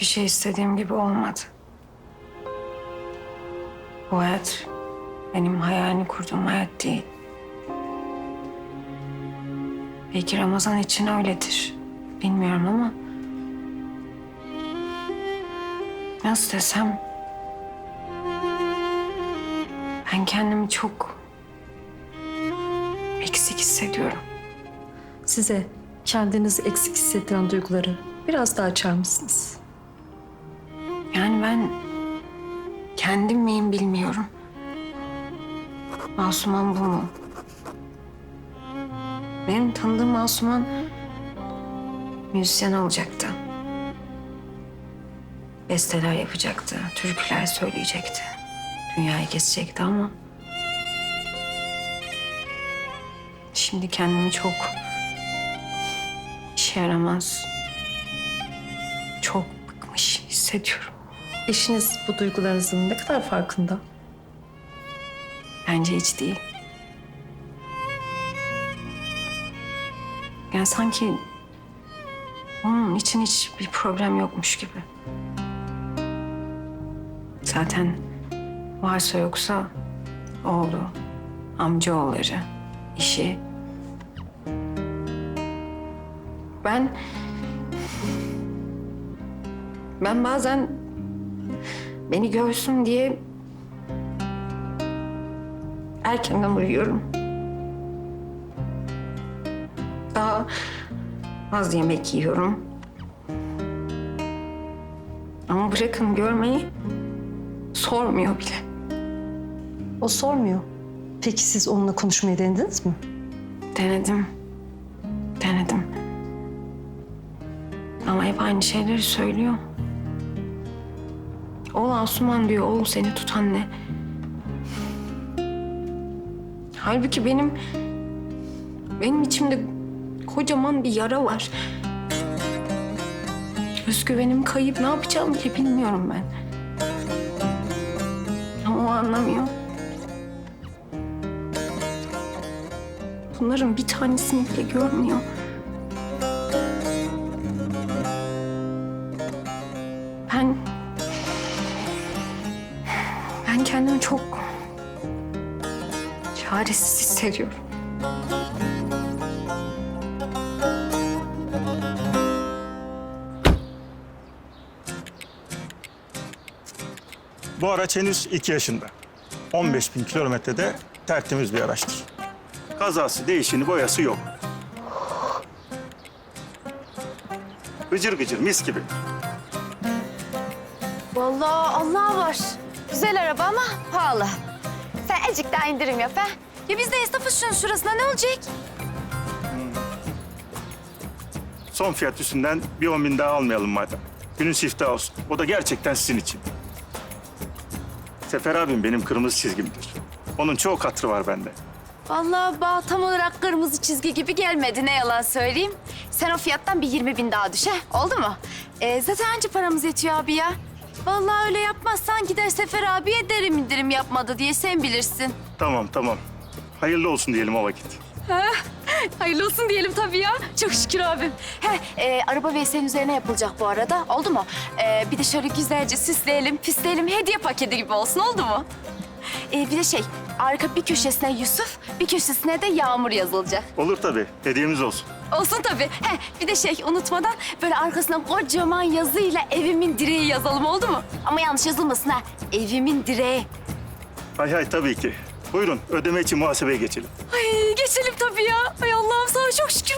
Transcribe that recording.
Hiçbir şey istediğim gibi olmadı. Bu hayat benim hayalini kurduğum hayat değil. Belki Ramazan için öyledir. Bilmiyorum ama... Nasıl desem... Ben kendimi çok eksik hissediyorum. Size kendinizi eksik hissettiren duyguları biraz daha açar mısınız? Yani ben kendim miyim bilmiyorum. Masuman bu mu? Benim tanıdığım Masuman müzisyen olacaktı. Besteler yapacaktı, türküler söyleyecekti. Dünyayı gezecekti ama... Şimdi kendimi çok işe yaramaz, çok bıkmış hissediyorum. Eşiniz bu duygularınızın ne kadar farkında? Bence hiç değil. Yani sanki onun için hiç bir problem yokmuş gibi. Zaten varsa yoksa oğlu, amcaoğulları, işi. Ben... Ben bazen beni görsün diye erkenden uyuyorum. Daha az yemek yiyorum. Ama bırakın görmeyi sormuyor bile. O sormuyor. Peki siz onunla konuşmayı denediniz mi? Denedim. Denedim. Ama hep aynı şeyleri söylüyor. Oğul Asuman diyor, oğul seni tutan ne? Halbuki benim... Benim içimde kocaman bir yara var. Özgüvenim kayıp, ne yapacağımı bile bilmiyorum ben. Ama o anlamıyor. Bunların bir tanesini bile görmüyor. Ben... kendimi çok çaresiz hissediyorum. Bu araç henüz iki yaşında. 15 bin kilometrede tertemiz bir araçtır. Kazası, değişini, boyası yok. Gıcır gıcır, mis gibi. Vallahi Allah var. Güzel araba ama pahalı. Sen ecik daha indirim yap ha. Ya biz de esnafız şunun şurasına ne olacak? Son fiyat üstünden bir 10 bin daha almayalım madem. Günün siftahı olsun. O da gerçekten sizin için. Sefer abim benim kırmızı çizgimdir. Onun çok hatırı var bende. Vallahi bağ tam olarak kırmızı çizgi gibi gelmedi ne yalan söyleyeyim. Sen o fiyattan bir 20 bin daha düş ha. Oldu mu? Ee, zaten anca paramız yetiyor abi ya. Vallahi öyle yapmazsan gider Sefer abiye derim indirim yapmadı diye sen bilirsin. Tamam, tamam. Hayırlı olsun diyelim o vakit. Hayırlı olsun diyelim tabii ya. Çok şükür abim. He, e, araba Veysel'in üzerine yapılacak bu arada. Oldu mu? E, bir de şöyle güzelce süsleyelim, püsleyelim. Hediye paketi gibi olsun. Oldu mu? E, bir de şey, arka bir köşesine Yusuf, bir köşesine de Yağmur yazılacak. Olur tabii. Hediyemiz olsun. Olsun tabii. He, bir de şey unutmadan böyle arkasına kocaman yazıyla evimin direği yazalım oldu mu? Ama yanlış yazılmasın ha. Evimin direği. Hay hay tabii ki. Buyurun ödeme için muhasebeye geçelim. Ay geçelim tabii ya. Ay Allah'ım sana çok şükür.